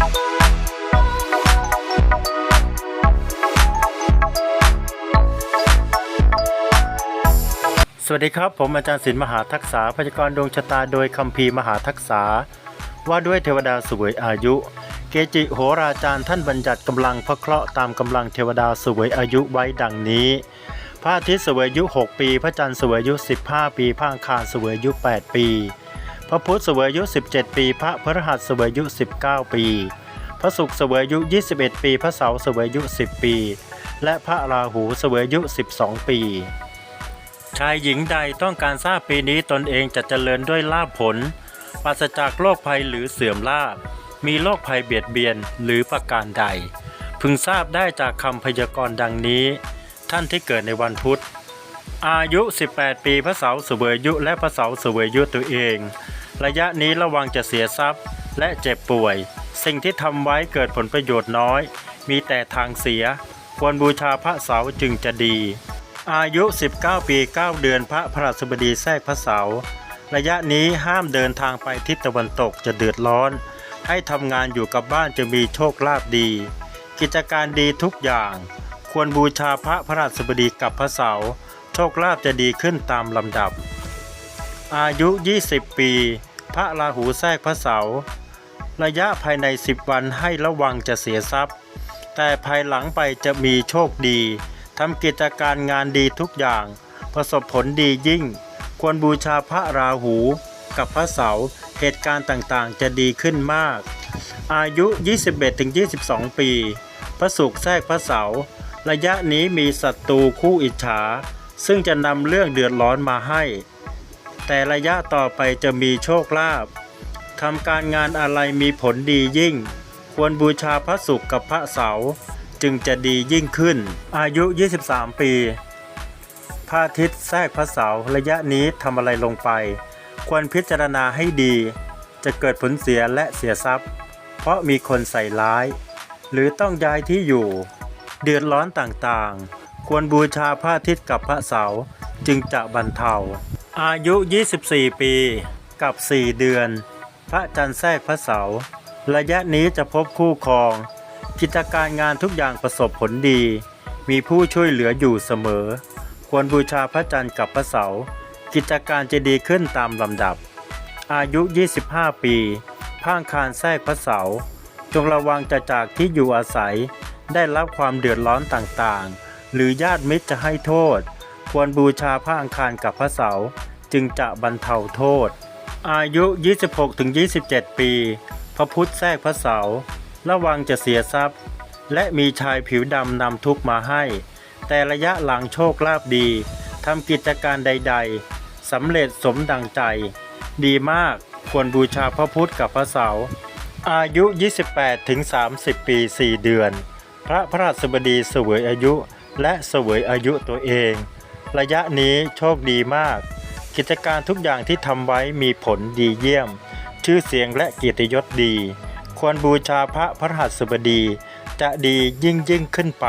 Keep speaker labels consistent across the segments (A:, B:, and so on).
A: สวัสดีครับ ผมอาจารย์ศิลป์มหาทักษะพยากรณ์ดวงชะตาโดยคัมภีร์มหาทักษะว่าด้วยเทวดาสวยอายุ เกจิโหราจารย์ท่านบัญญัติกำลังพระเคราะห์ตามกำลังเทวดาสวยอายุไว้ดังนี้ พระอาทิตย์สวยอายุ 6 ปี พระจันทร์สวยอายุ 15 ปีพระอังคารสวยอายุ 8 ปี พระพุธเสวยอายุ 17 ปี พระพฤหัสเสวยอายุ 19 ปี พระศุกร์เสวยอายุ 21 ปี พระเสาร์เสวยอายุ 10 ปี และพระราหูเสวยอายุ 12 ปี ชายหญิงใดต้องการทราบปีนี้ตนเองจะเจริญด้วยลาภผลปราศจากโรคภัยหรือเสื่อมลาภมีโรคภัยเบียดเบียนหรือประการใด พึงทราบได้จากคำพยากรณ์ดังนี้ ท่านที่เกิดในวันพุธอายุ 18 ปีพระเสาร์เสวยอายุและพระเสาร์เสวยอายุตัวเอง ระยะนี้ระวังจะเสียทรัพย์ และเจ็บป่วย สิ่งที่ทำไว้เกิดผลประโยชน์น้อย มีแต่ทางเสีย ควรบูชาพระเสาร์จึงจะดี อายุ 19 ปี 9 เดือนพระพระราชบดีแทรกพระเสาร์ระยะนี้ห้ามเดินทางไปทิศตะวันตกจะเดือดร้อน ให้ทำงานอยู่กับบ้านจะมีโชคลาภดี กิจการดีทุกอย่าง ควรบูชาพระพระราชบดีกับพระเสาร์โชคลาภจะดีขึ้นตามลำดับอายุ 20 ปี พระราหูแทรกพระเสาร์ระยะภายใน 10 วันให้ระวังจะเสียทรัพย์ แต่ภายหลังไปจะมีโชคดีทำกิจการงานดีทุกอย่าง ประสบผลดียิ่ง ควรบูชาพระราหูกับพระเสาร์เหตุการณ์ต่างๆ จะดีขึ้นมาก อายุ 21-22 ปี พระศุกร์แทรกพระเสาร์ระยะนี้มีศัตรูคู่อิจฉา ซึ่งจะนำเรื่องเดือดร้อนมาให้ แต่ระยะต่อไปจะมีโชคลาภทำการงานอะไรมีผลดียิ่ง ควรบูชาพระศุกร์กับพระเสาร์จึงจะดียิ่งขึ้น อายุ 23 ปีพระอาทิตย์แทรกพระเสาร์ระยะนี้ทำอะไรลงไป ควรพิจารณาให้ดี จะเกิดผลเสียและเสียทรัพย์ เพราะมีคนใส่ร้าย หรือต้องย้ายที่อยู่ เดือดร้อนต่างๆ ควรบูชาพระอาทิตย์กับพระเสาร์จึงจะบรรเทา อายุ 24 ปี กับ 4 เดือน พระจันทร์แทรกพระเสาร์ระยะนี้จะพบคู่ครอง กิจการงานทุกอย่างประสบผลดี มีผู้ช่วยเหลืออยู่เสมอ ควรบูชาพระจันทร์กับพระเสาร์กิจการจะดีขึ้นตามลำดับ อายุ 25 ปีพระอังคารแทรกพระเสาร์จงระวังจะจากที่อยู่อาศัย ได้รับความเดือดร้อนต่างๆ หรือญาติมิตรจะให้โทษ ควรบูชาพระอังคารกับพระเสาจึงจะบรรเทาโทษ อายุ 26-27 ปี พระพุทธแทรกพระเสาระวังจะเสียทรัพย์ และมีชายผิวดำนำทุกมาให้ แต่ระยะหลังโชคลาภดีทำกิจการใด ๆสำเร็จสมดังใจ ดีมากควรบูชาพระพุทธกับพระเสาอายุ 28-30 ปี 4 เดือน พระพระราชบดีเสวยอายุและเสวยอายุตัวเอง ระยะนี้โชคดีมาก กิจการทุกอย่างที่ทำไว้มีผลดีเยี่ยม ชื่อเสียงและเกียรติยศดี ควรบูชาพระพระหัสบดี จะดียิ่งยิ่งขึ้นไป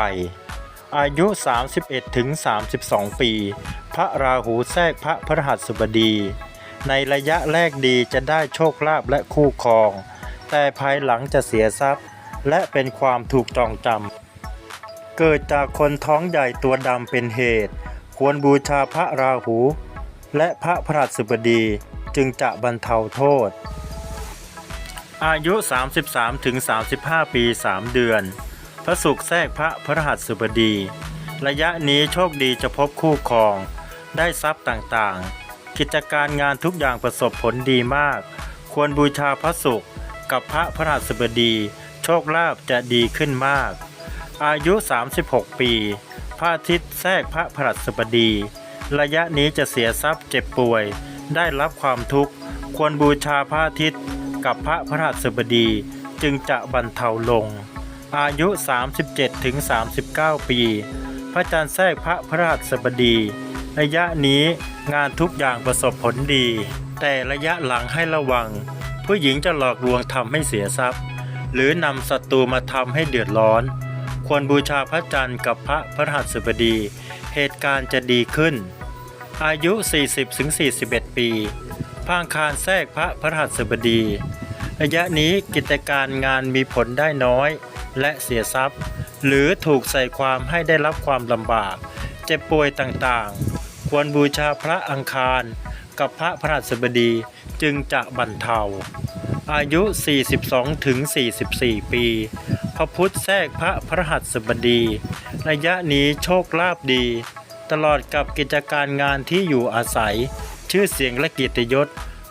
A: อายุ 31ถึง32ปี พระราหูแทรกพระพระหัสบดี ในระยะแรกดีจะได้โชคลาภและคู่ครอง แต่ภายหลังจะเสียทรัพย์ และเป็นความถูกจองจำเกิดจากคนท้องใหญ่ตัวดำเป็นเหตุ ควรบูชาพระราหู และพระพระหัสบดีจึงจะบรรเทาโทษ อายุ 33ถึง35 ปี 3 เดือน พระศุกร์แทรกพระพระหัสบดี ระยะนี้โชคดีจะพบคู่ครอง ได้ทรัพย์ต่างๆ กิจการงานทุกอย่างประสบผลดีมาก ควรบูชาพระศุกร์กับพระพระหัสบดี โชคลาภจะดีขึ้นมาก อายุ 36 ปี พระอาทิตย์แทรกพระพระหัสบดี ระยะนี้จะเสียทรัพย์เจ็บป่วย ได้รับความทุกข์ ควรบูชาพระอาทิตย์ กับพระพระหัสบดีจึงจะบรรเทาลง อายุ 37ถึง39 ปี พระจันทร์แทรกพระพระหัสบดี ระยะนี้งานทุกอย่างประสบผลดี แต่ระยะหลังให้ระวัง ผู้หญิงจะหลอกลวงทำให้เสียทรัพย์ หรือนำศัตรูมาทำให้เดือดร้อน ควรบูชาพระจันทร์กับพระพระหัสบดี เหตุการณ์จะดีขึ้น อายุ 40-41 ปีพระอังคารแทรกพระพระหัสบดี ระยะนี้กิจการงานมีผลได้น้อย และเสียทรัพย์ หรือถูกใส่ความให้ได้รับความลำบาก เจ็บป่วยต่างๆ ควรบูชาพระอังคาร กับพระพระหัสบดีจึงจะบรรเทาอายุ 42ถึง44 ปี ระพุทธแทรกพระพระหัสบดีระยะนี้โชคลาภดี ตลอดกับกิจการงานที่อยู่อาศัย ชื่อเสียงและเกียรติยศ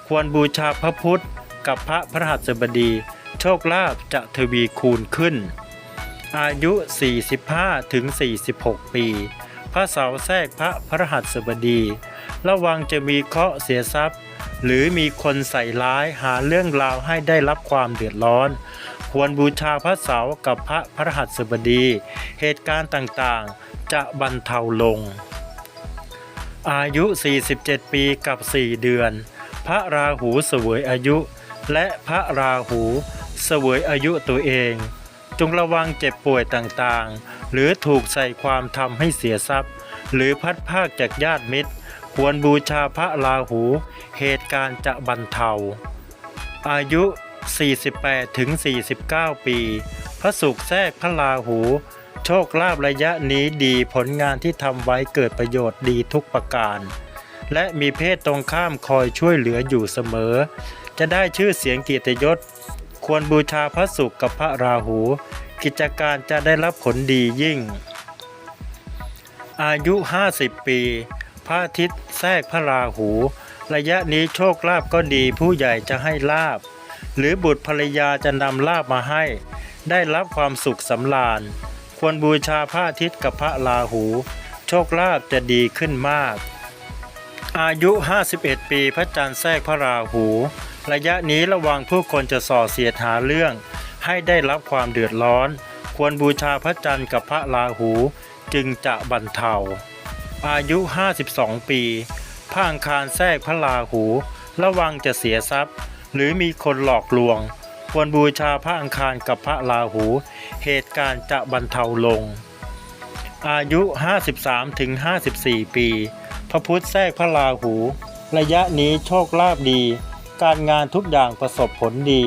A: ควรบูชาพระพุทธกับพระพระหัสบดี โชคลาภจะทวีคูณขึ้น อายุ 45ถึง46 ปี พระเสาแทรกพระพระหัสบดี ระวังจะมีเคราะห์เสียทรัพย์ หรือมีคนใส่ร้ายหาเรื่องราวให้ได้รับความเดือดร้อน ควรบูชาพระเสากับพระพระหัสบดี เหตุการณ์ต่างๆ จะบรรเทาลง อายุ 47 ปีกับ 4 เดือน พระราหูเสวยอายุ และพระราหูเสวยอายุตัวเอง จงระวังเจ็บป่วยต่างๆ หรือถูกใส่ความทำให้เสียทรัพย์ หรือพัดภาคจากญาติมิตร ควรบูชาพระราหู เหตุการณ์จะบรรเทา อายุ 48 ถึง 49 ปี พระศุกร์แทรกพระราหู โชคลาภระยะนี้ดีผลงานที่ทำไว้เกิดประโยชน์ดีทุกประการ และมีเพศตรงข้ามคอยช่วยเหลืออยู่เสมอ จะได้ชื่อเสียงเกียรติยศ ควรบูชาพระศุกร์กับพระราหู กิจการจะได้รับผลดียิ่ง อายุ 50 ปี พระอาทิตย์แทรกพระราหู ระยะนี้โชคลาภก็ดีผู้ใหญ่จะให้ลาบ หรือบุตรภรรยาจะนำลาบมาให้ ได้รับความสุขสำราญ ควรบูชาพระอาทิตย์กับพระราหู โชคลาภจะดีขึ้นมาก อายุ 51 ปีพระจันทร์แทรกพระราหู ระยะนี้ระวังผู้คนจะส่อเสียดหาเรื่อง ให้ได้รับความเดือดร้อน ควรบูชาพระจันทร์กับพระราหูจึงจะบรรเทา อายุ 52 ปีพระอังคารแทรกพระราหู ระวังจะเสียทรัพย์ หรือมีคนหลอกลวง ควรบูชาพระอังคารกับพระราหู เหตุการณ์จะบรรเทาลง อายุ 53ถึง54 ปี พระพุทธแทรกพระราหู ระยะนี้โชคลาภดี การงานทุกอย่างประสบผลดี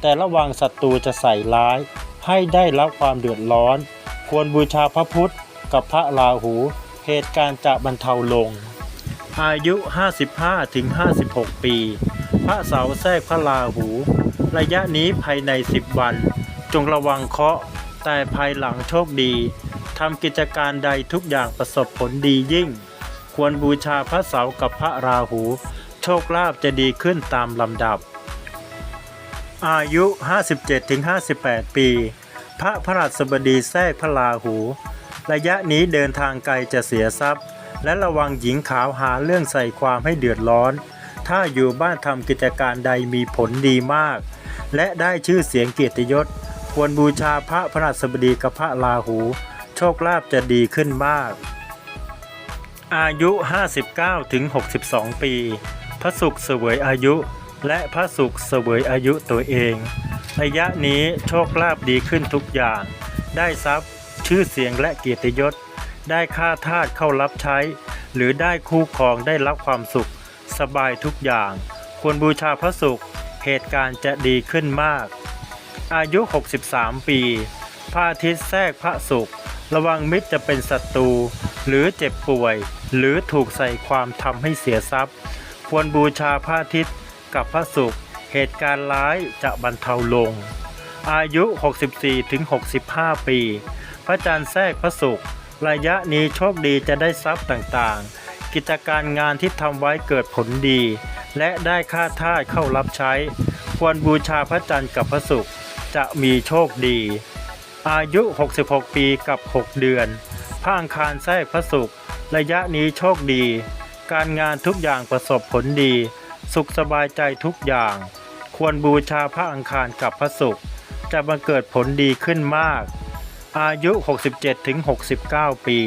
A: แต่ระวังศัตรูจะใส่ร้าย ให้ได้รับความเดือดร้อน ควรบูชาพระพุทธกับพระราหู เหตุการณ์จะบรรเทาลง อายุ 55ถึง56 ปี พระเสาแทรกพระราหู ระยะนี้ภายใน 10 วัน จงระวังเคราะห์แต่ภายหลังโชคดีทำกิจการใดทุกอย่างประสบผลดียิ่ง ควรบูชาพระเสากับพระราหู โชคลาภจะดีขึ้นตามลำดับ อายุ 57-58 ปี พระพระราชบดีแทรกพระราหู ระยะนี้เดินทางไกลจะเสียทรัพย์ และระวังหญิงขาวหาเรื่องใส่ความให้เดือดร้อน ถ้าอยู่บ้านทำกิจการใดมีผลดีมาก และได้ชื่อเสียงเกียรติยศ ควรบูชาพระพระราชบดีกับพระราหู โชคลาภจะดีขึ้นมาก อายุ 59ถึง62 ปี พระศุกร์เสวยอายุ และพระศุกร์เสวยอายุตัวเองระยะนี้โชคลาภดีขึ้นทุกอย่าง ได้ทรัพย์ ชื่อเสียงและเกียรติยศ ได้ค่าทาสเข้ารับใช้ หรือได้คู่ครองได้รับความสุข สบายทุกอย่าง ควรบูชาพระศุกร์เหตุการณ์จะดีขึ้นมาก อายุ 63 ปีพระอาทิตย์แทรกพระศุกร์ระวังมิตรจะเป็นศัตรู หรือเจ็บป่วย หรือถูกใส่ความทำให้เสียทรัพย์ ควรบูชาพระอาทิตย์กับพระศุกร์เหตุการณ์ร้ายจะบรรเทาลง อายุ 64-65 ปี พระจันทร์แทรกพระศุกร์ระยะนี้โชคดีจะได้ทรัพย์ต่างๆ กิจการงานที่ทำไว้เกิดผลดี และได้ค่าท่าเข้ารับใช้ ควรบูชาพระจันทร์กับพระศุกร์จะมีโชคดี อายุ 66 ปีกับ 6 เดือนพระอังคารแทรกพระศุกร์ระยะนี้โชคดี การงานทุกอย่างประสบผลดี สุขสบายใจทุกอย่าง ควรบูชาพระอังคารกับพระศุกร์จะบังเกิดผลดีขึ้นมาก อายุ 67-69 ปี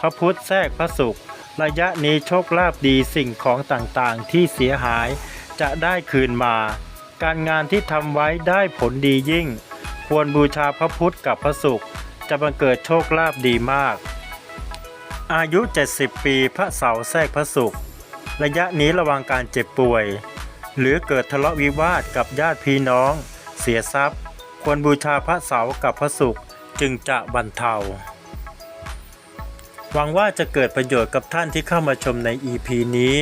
A: พระพุทธแทรกพระศุกร์ ระยะนี้โชคลาภดีสิ่งของต่างๆ ที่เสียหายจะได้คืนมา การงานที่ทำไว้ได้ผลดียิ่ง ควรบูชาพระพุทธกับพระศุกร์จะบังเกิดโชคลาภดีมาก อายุ 70 ปีพระเสาแทรกพระศุกร์ระยะนี้ระวังการเจ็บป่วย หรือเกิดทะเลาะวิวาทกับญาติพี่น้อง เสียทรัพย์ ควรบูชาพระเสากับพระศุกร์จึงจะบรรเทา หวังว่าจะเกิดประโยชน์กับท่านที่เข้ามาชมใน EP นี้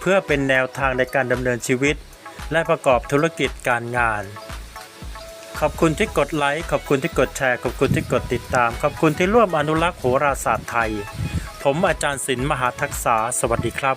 A: เพื่อเป็นแนวทางในการดำเนินชีวิต และประกอบธุรกิจการงาน ขอบคุณที่กดไลค์ ขอบคุณที่กดแชร์ ขอบคุณที่กดติดตาม ขอบคุณที่ร่วมอนุรักษ์โหราศาสตร์ไทย ผมอาจารย์ศิลป์มหาทักษา สวัสดีครับ